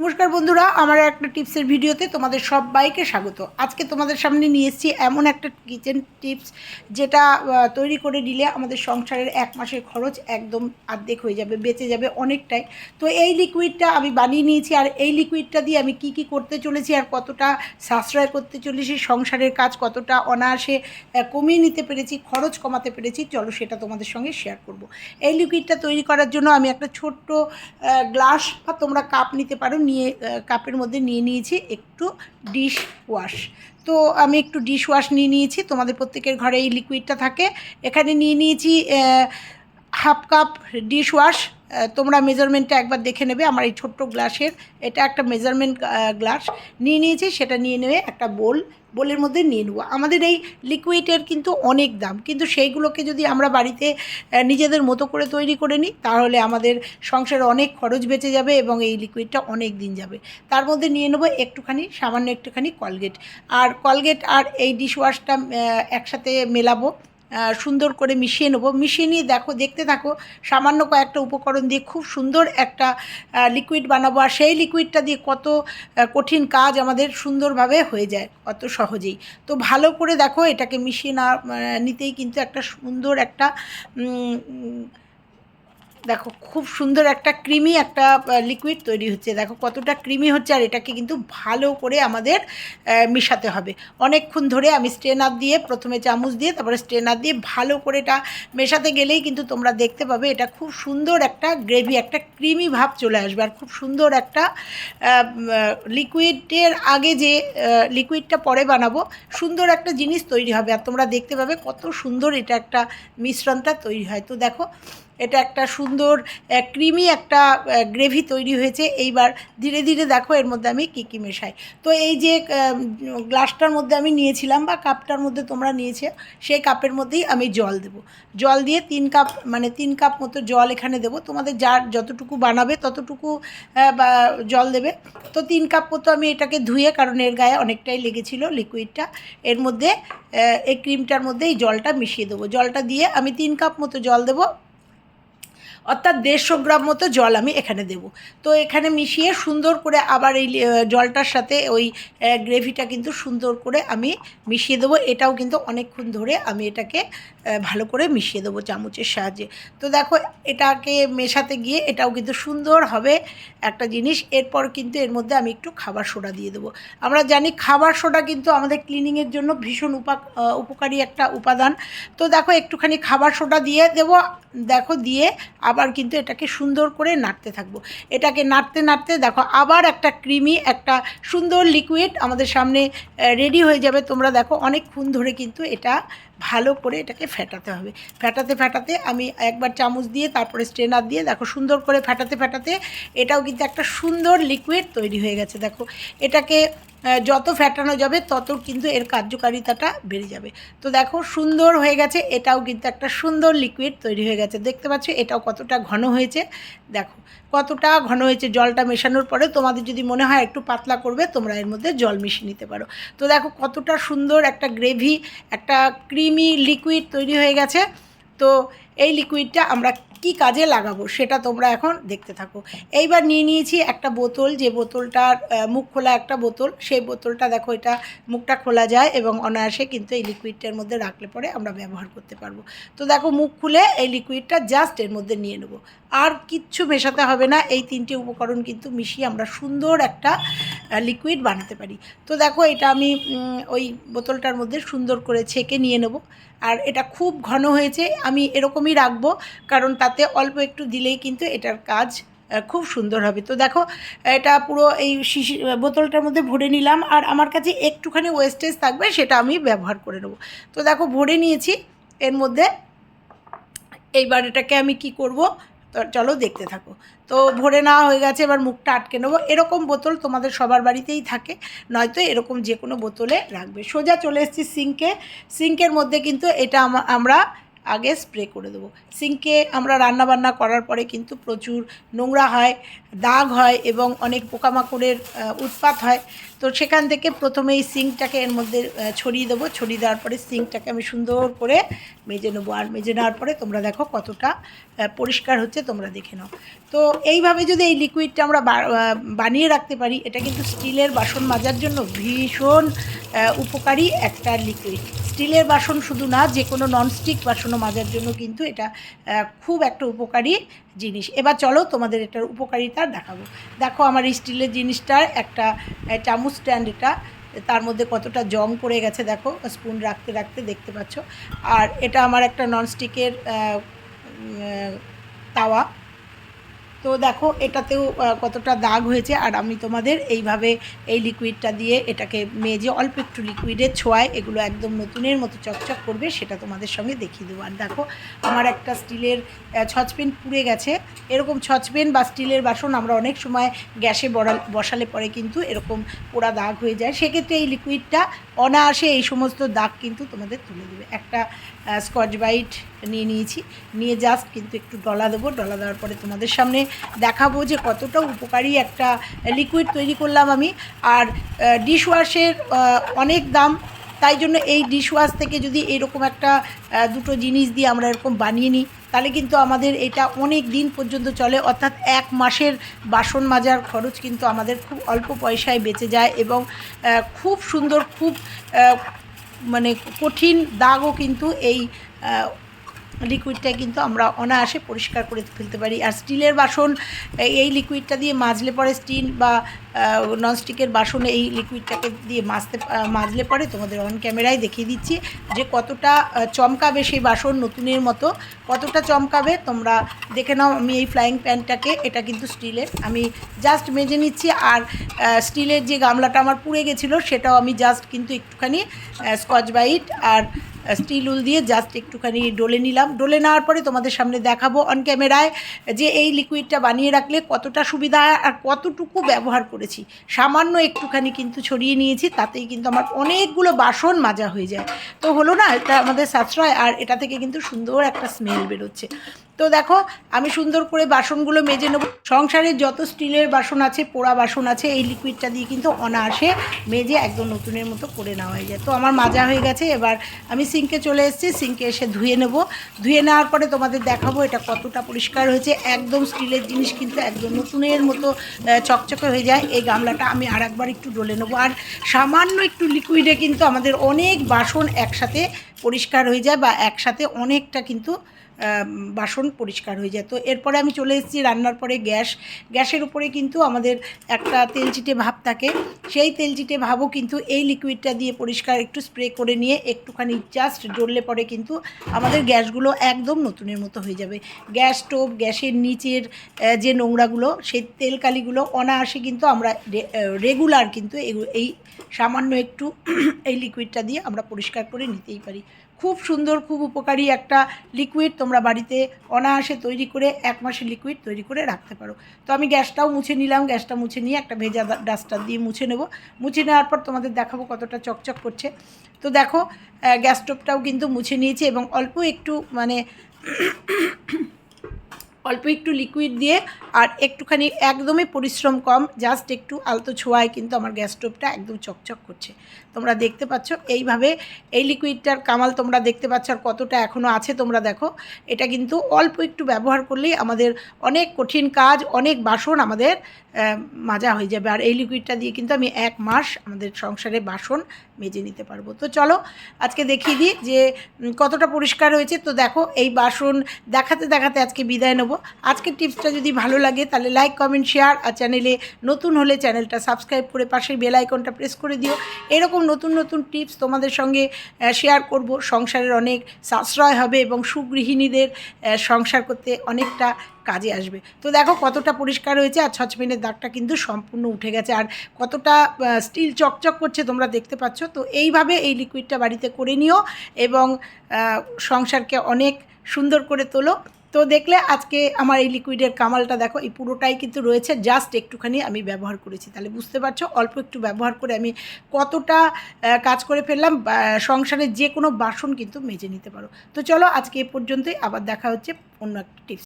নমস্কার বন্ধুরা আমার একটা টিপসের ভিডিওতে তোমাদের সবাইকে স্বাগত। আজকে তোমাদের সামনে নিয়ে এসেছি এমন একটা কিচেন টিপস যেটা তৈরি করে নিলে আমাদের সংসারের এক মাসের খরচ একদম অর্ধেক হয়ে যাবে, বেঁচে যাবে অনেকটাই। তো এই লিকুইডটা আমি বানিয়ে নিয়েছি আর এই লিকুইডটা দিয়ে আমি কি কি করতে চলেছি আর কতটা সাশ্রয় করতে চলেছি, সংসারের কাজ কতটা অনায়াসে কমিয়ে নিতে পেরেছি, খরচ কমাতে পেরেছি, চলো সেটা তোমাদের সঙ্গে শেয়ার করব। এই লিকুইডটা তৈরি করার জন্য আমি একটা ছোট্ট গ্লাস বা তোমরা কাপ নিতে পারো নিয়ে কাপের মধ্যে নিয়ে নিয়েছি একটু ডিশ ওয়াশ। তো আমি একটু ডিশ ওয়াশ নিয়ে নিয়েছি, তোমাদের প্রত্যেকের ঘরে এই লিকুইডটা থাকে। এখানে নিয়ে নিয়েছি হাফ কাপ ডিশ ওয়াশ। তোমরা মেজারমেন্টটা একবার দেখে নেবে, আমার এই ছোট্ট গ্লাসের। এটা একটা মেজারমেন্ট গ্লাস। নিয়ে নিয়েছি, সেটা নিয়ে নেবে একটা বোল। বোলের মধ্যে নিয়ে নেব। আমাদের এই লিকুইডের কিন্তু অনেক দাম। কিন্তু সেইগুলোকে যদি আমরা বাড়িতে নিজেদের মতো করে তৈরি করে নিই, তাহলে আমাদের সংসারে অনেক খরচ বেঁচে যাবে এবং এই লিকুইডটা অনেক দিন যাবে। তার মধ্যে নিয়ে নেব একটুখানি, সামান্য একটুখানি কলগেট। আর কলগেট আর এই ডিশওয়াশটা একসাথে মেলাবো। সুন্দর করে মিশিয়ে নেব। মিশিয়ে নিয়ে দেখো, দেখতে থাকো, সামান্য কয়েকটা উপকরণ দিয়ে খুব সুন্দর একটা লিকুইড বানাবো। আর সেই লিকুইডটা দিয়ে কত কঠিন কাজ আমাদের সুন্দরভাবে হয়ে যায়, অত সহজেই। তো ভালো করে দেখো, এটাকে মিশিয়ে না নিতেই কিন্তু একটা সুন্দর একটা দেখো, খুব সুন্দর একটা ক্রিমি একটা লিকুইড তৈরি হচ্ছে। দেখো, কতটা ক্রিমি হচ্ছে আর এটাকে কিন্তু ভালো করে আমাদের মেশাতে হবে। অনেকক্ষণ ধরে আমি স্ট্রেনার দিয়ে প্রথমে চামচ দিয়ে, তারপরে স্ট্রেনার দিয়ে ভালো করে এটা মেশাতে গেলেই কিন্তু তোমরা দেখতে পাবে এটা খুব সুন্দর একটা গ্রেভি একটা ক্রিমি ভাব চলে আসবে। আর খুব সুন্দর একটা লিকুইডের আগে যে লিকুইডটা পরে বানাবো, সুন্দর একটা জিনিস তৈরি হবে। আর তোমরা দেখতে পাবে কত সুন্দর এটা একটা মিশ্রণটা তৈরি হয়। তো দেখো এটা একটা সুন্দর ক্রিমি একটা গ্রেভি তৈরি হয়েছে। এইবার ধীরে ধীরে দেখো এর মধ্যে আমি কী কী মেশাই। তো এই যে গ্লাসটার মধ্যে আমি নিয়েছিলাম বা কাপটার মধ্যে তোমরা নিয়েছে, সেই কাপের মধ্যেই আমি জল দেব। জল দিয়ে তিন কাপ মানে তিন কাপ মতো জল এখানে দেবো। তোমাদের যার যতটুকু বানাবে ততটুকু জল দেবে। তো তিন কাপ মতো আমি এটাকে ধুয়ে, কারণ এর গায়ে অনেকটাই লেগেছিল লিকুইডটা এর মধ্যে এই ক্রিমটার মধ্যে এই জলটা মিশিয়ে দেবো। জলটা দিয়ে আমি তিন কাপ মতো জল দেবো। অর্থাৎ দেড়শো গ্রাম মতো জল আমি এখানে দেব। তো এখানে মিশিয়ে সুন্দর করে আবার এই জলটার সাথে ওই গ্রেভিটা কিন্তু সুন্দর করে আমি মিশিয়ে দেবো। এটাও কিন্তু অনেকক্ষণ ধরে আমি এটাকে ভালো করে মিশিয়ে দেবো চামচের সাহায্যে। তো দেখো, এটাকে মেশাতে গিয়ে এটাও কিন্তু সুন্দর হবে একটা জিনিস। এরপর কিন্তু এর মধ্যে আমি একটু খাবার সোডা দিয়ে দেবো। আমরা জানি খাবার সোডা কিন্তু আমাদের ক্লিনিংয়ের জন্য ভীষণ উপা উপকারী একটা উপাদান। তো দেখো, একটুখানি খাবার সোডা দিয়ে দেবো। দেখো, দিয়ে আবার কিন্তু এটাকে সুন্দর করে নাড়তে থাকব। এটাকে নাড়তে নাড়তে দেখো, আবার একটা ক্রিমি একটা সুন্দর লিকুইড আমাদের সামনে রেডি হয়ে যাবে। তোমরা দেখো, অনেকক্ষণ ধরে কিন্তু এটা ভালো করে এটাকে ফেটাতে হবে। ফেটাতে ফেটাতে আমি একবার চামচ দিয়ে, তারপরে স্ট্রেনার দিয়ে, দেখো সুন্দর করে ফেটাতে ফেটাতে এটাও কিন্তু একটা সুন্দর লিকুইড তৈরি হয়ে গেছে। দেখো, এটাকে যত ফেটানো যাবে, তত কিন্তু এর কার্যকারিতাটা বেড়ে যাবে। তো দেখো, সুন্দর হয়ে গেছে, এটাও কিন্তু একটা সুন্দর লিকুইড তৈরি হয়ে গেছে। দেখতে পাচ্ছ, এটাও কতটা ঘন হয়েছে। দেখো, কতটা ঘন হয়েছে জলটা মেশানোর পরে। তোমাদের যদি মনে হয় একটু পাতলা করবে, তোমরা এর মধ্যে জল মিশিয়ে নিতে পারো। তো দেখো, কতটা সুন্দর একটা গ্রেভি একটা ক্রিমি লিকুইড তৈরি হয়ে গেছে। তো এই লিকুইডটা আমরা কি কাজে লাগাবো সেটা তোমরা এখন দেখতে থাকো। এইবার নিয়ে নিয়েছি একটা বোতল, যে বোতলটার মুখ খোলা একটা বোতল, সেই বোতলটা দেখো এটা মুখটা খোলা যায় এবং অনায়াসে কিন্তু এই লিকুইডটার মধ্যে রাখলে পরে আমরা ব্যবহার করতে পারব। তো দেখো মুখ খুলে এই লিকুইডটা জাস্ট এর মধ্যে নিয়ে নেব। আর কিচ্ছু মেশাতে হবে না, এই তিনটে উপকরণ কিন্তু মিশিয়ে আমরা সুন্দর একটা লিকুইড বানাতে পারি। তো দেখো এটা আমি ওই বোতলটার মধ্যে সুন্দর করে ছেঁকে নিয়ে নেব। আর এটা খুব ঘন হয়েছে, আমি এরকমই রাখব, কারণ তাতে অল্প একটু দিলেই কিন্তু এটার কাজ খুব সুন্দর হবে। তো দেখো, এটা পুরো এই শিশি বোতলটার মধ্যে ভরে নিলাম আর আমার কাছে একটুখানি ওয়েস্টেজ থাকবে সেটা আমি ব্যবহার করে নেব। তো দেখো, ভরে নিয়েছি, এর মধ্যে এইবার এটাকে আমি কি করব? তো চলো দেখতে থাকো। তো ভরে নেওয়া হয়ে গেছে, এবার মুখটা আটকে নেব। এরকম বোতল তোমাদের সবার বাড়িতেই থাকে, নয়তো এরকম যে কোনো বোতলে রাখবে। সোজা চলে এসেছি সিঙ্কে। সিঙ্কের মধ্যে কিন্তু এটা আমরা আগে স্প্রে করে দেবো। সিঙ্কে আমরা রান্নাবান্না করার পরে কিন্তু প্রচুর নোংরা হয়, দাগ হয় এবং অনেক পোকামাকড়ের উৎপাত হয়। তো সেখান থেকে প্রথমে এই সিঙ্কটাকে এর মধ্যে ছড়িয়ে দেবো। ছড়িয়ে দেওয়ার পরে সিঙ্কটাকে আমি সুন্দর করে মেজে নেব। আর মেজে নেওয়ার পরে তোমরা দেখো কতটা পরিষ্কার হচ্ছে, তোমরা দেখে নাও। তো এইভাবে যদি এই লিকুইডটা আমরা বানিয়ে রাখতে পারি, এটা কিন্তু স্টিলের বাসন মাজার জন্য ভীষণ উপকারী একটা লিকুইড স্টিলের বাসন শুধু না, যে কোনো ননস্টিক বাসনও মাজার জন্য কিন্তু এটা খুব একটা উপকারী জিনিস। এবার চলো তোমাদের এটার উপকারিতা দেখাবো। দেখো আমার এই স্টিলের জিনিসটার একটা চামচ স্ট্যান্ড এটা তার মধ্যে কতটা জং পড়ে গেছে দেখো স্পুন রাখতে রাখতে দেখতে পাচ্ছ। আর এটা আমার একটা ননস্টিকের তাওয়া। তো দেখো, এটাতেও কতটা দাগ হয়েছে। আর আমি তোমাদের এইভাবে এই লিকুইডটা দিয়ে এটাকে মেজে অল্প একটু লিকুইডের ছোঁয়ায়, এগুলো একদম নতুনের মতো চকচক করবে, সেটা তোমাদের সঙ্গে দেখিয়ে দেবো। আর দেখো, আমার একটা স্টিলের ছচপেন পুড়ে গেছে। এরকম ছচপেন বা স্টিলের বাসন আমরা অনেক সময় গ্যাসে বসালে পরে কিন্তু এরকম পোড়া দাগ হয়ে যায়। সেক্ষেত্রে এই লিকুইডটা অনায়াসে এই সমস্ত দাগ কিন্তু তোমাদের তুলে দেবে। একটা স্কচ বাইট নিয়ে নিয়েছি। নিয়ে জাস্ট কিন্তু একটু ডলা দেবো। ডলা দেওয়ার পরে তোমাদের সামনে দেখাবো যে কতটা উপকারী একটা লিকুইড তৈরি করলাম আমি। আর ডিশ ওয়াশের অনেক দাম, তাই জন্য এই ডিশ ওয়াশ থেকে যদি এরকম একটা দুটো জিনিস দিয়ে আমরা এরকম বানিয়ে নিই, তাহলে কিন্তু আমাদের এটা অনেক দিন পর্যন্ত চলে। অর্থাৎ এক মাসের বাসন মাজার খরচ কিন্তু আমাদের খুব অল্প পয়সায় বেঁচে যায় এবং খুব সুন্দর, খুব মানে কঠিন দাগও কিন্তু এই লিকুইডটা কিন্তু আমরা অনায়াসে পরিষ্কার করে ফেলতে পারি। আর স্টিলের বাসন, এই- লিকুইডটা দিয়ে মাজলে পরে স্টিল বা ননস্টিকের বাসনে এই লিকুইডটাকে দিয়ে মাজতে মাজলে পরে তোমাদের অন ক্যামেরায় দেখিয়ে দিচ্ছি যে কতটা চমকাবে সেই বাসন নতুনের মতো, কতটা চমকাবে তোমরা দেখে নাও। আমি এই ফ্লাইং প্যানটাকে এটা কিন্তু স্টিলের। আমি জাস্ট মেজে নিচ্ছি আর স্টিলের যে গামলাটা আমার পুড়ে গেছিল, সেটাও আমি জাস্ট কিন্তু একটুখানি স্কচ বাইট আর স্টিল উল দিয়ে জাস্ট একটুখানি ডলে নিলাম। ডলে নেওয়ার পরে তোমাদের সামনে দেখাবো অন ক্যামেরায় যে এই লিকুইডটা বানিয়ে রাখলে কতটা সুবিধা আর কতটুকু ব্যবহার করেছি। সামান্য একটুখানি কিন্তু ছড়িয়ে নিয়েছি, তাতেই কিন্তু আমার অনেকগুলো বাসন মাজা হয়ে যায়। তো হলো না, এটা আমাদের সাশ্রয় আর এটা থেকে কিন্তু সুন্দর একটা স্মেল বেরোচ্ছে। তো দেখো, আমি সুন্দর করে বাসনগুলো মেজে নেব। সংসারের যত স্টিলের বাসন আছে, পোড়া বাসন আছে, এই লিকুইডটা দিয়ে কিন্তু অনায়াসে মেজে একদম নতুনের মতো করে নেওয়া হয়ে যায়। তো আমার মাজা হয়ে গেছে, এবার আমি সিঙ্কে চলে এসেছি সিঙ্কে এসে ধুয়ে নেব। ধুয়ে নেওয়ার পরে তোমাদের দেখাবো এটা কতটা পরিষ্কার হয়েছে। একদম স্টিলের জিনিস কিন্তু একদম নতুনের মতো চকচকে হয়ে যায়। এই গামলাটা আমি আর একবার একটু ডলে নেব। আর সামান্য একটু লিকুইডে কিন্তু আমাদের অনেক বাসন একসাথে পরিষ্কার হয়ে যায় বা একসাথে অনেকটা কিন্তু বাসন পরিষ্কার হয়ে যায়। তো এরপরে আমি চলে এসেছি, রান্নার পরে গ্যাস। গ্যাসের উপরে কিন্তু আমাদের একটা তেলচিটে ভাব থাকে। সেই তেলচিটে ভাবও কিন্তু এই লিকুইডটা দিয়ে পরিষ্কার একটু স্প্রে করে নিয়ে একটুখানি জাস্ট জ্বললে পরে কিন্তু আমাদের গ্যাসগুলো একদম নতুনের মতো হয়ে যাবে। গ্যাস স্টোভ, গ্যাসের নিচের যে নোংরাগুলো, সেই তেলকালিগুলো অনায়াসে কিন্তু আমরা রেগুলার কিন্তু এই সামান্য একটু এই লিকুইডটা দিয়ে আমরা পরিষ্কার করে নিতেই পারি। খুব সুন্দর, খুব উপকারী একটা লিকুইড তোমরা বাড়িতে অনায়াসে তৈরি করে এক মাসের লিকুইড তৈরি করে রাখতে পারো। তো আমি গ্যাসটাও মুছে নিলাম, গ্যাসটা মুছে নিয়ে একটা ভেজা ডাস্টার দিয়ে মুছে নেব। মুছে নেওয়ার পর তোমাদের দেখাবো কতটা চকচক করছে। তো দেখো গ্যাস স্টোভটাও কিন্তু মুছে নিয়েছে এবং অল্প একটু মানে অল্প একটু লিকুইড দিয়ে আর একটুখানি একদমই পরিশ্রম কম জাস্ট একটু আলতো ছোঁয়ায় কিন্তু আমার গ্যাস স্টোভটা একদম চকচক করছে। তোমরা দেখতে পাচ্ছ, এইভাবে এই লিকুইডটার কামাল তোমরা দেখতে পাচ্ছ আর কতটা এখনও আছে তোমরা দেখো। এটা কিন্তু অল্প একটু ব্যবহার করলেই আমাদের অনেক কঠিন কাজ, অনেক বাসন আমাদের মাজা হয়ে যাবে। আর এই লিকুইডটা দিয়ে কিন্তু আমি এক মাস আমাদের সংসারে বাসন মেজে নিতে পারব। তো চলো, আজকে দেখিয়ে দিই যে কতটা পরিষ্কার হয়েছে। তো দেখো, এই বাসন দেখাতে দেখাতে আজকে বিদায় নেব। আজকের টিপসটা যদি ভালো লাগে, তাহলে লাইক কমেন্ট শেয়ার আর চ্যানেলে নতুন হলে চ্যানেলটা সাবস্ক্রাইব করে পাশের বেল আইকনটা প্রেস করে দিও। এরকম নতুন নতুন টিপস তোমাদের সঙ্গে শেয়ার করব। সংসারের অনেক সাশ্রয় হবে এবং সুগৃহিণীদের সংসার করতে অনেকটা কাজে আসবে। তো দেখো কতটা পরিষ্কার হয়েছে, আর ছচপেনের দাগটা কিন্তু সম্পূর্ণ উঠে গেছে। আর কতটা স্টিল চকচক করছে তোমরা দেখতে পাচ্ছ। তো এইভাবে এই লিকুইডটা বাড়িতে করে নিও এবং সংসারকে অনেক সুন্দর করে তোলো। তো দেখলে আজকে আমার এই লিকুইডের কামালটা দেখো, এই পুরোটাই কিন্তু রয়েছে। জাস্ট একটুখানি আমি ব্যবহার করেছি। তাহলে বুঝতে পারছ, অল্প একটু ব্যবহার করে আমি কতটা কাজ করে ফেললাম সংসারের যে কোনো বাসন কিন্তু মেজে নিতে পারো। তো চলো আজকে এ পর্যন্তই, আবার দেখা হচ্ছে অন্য একটা টিপস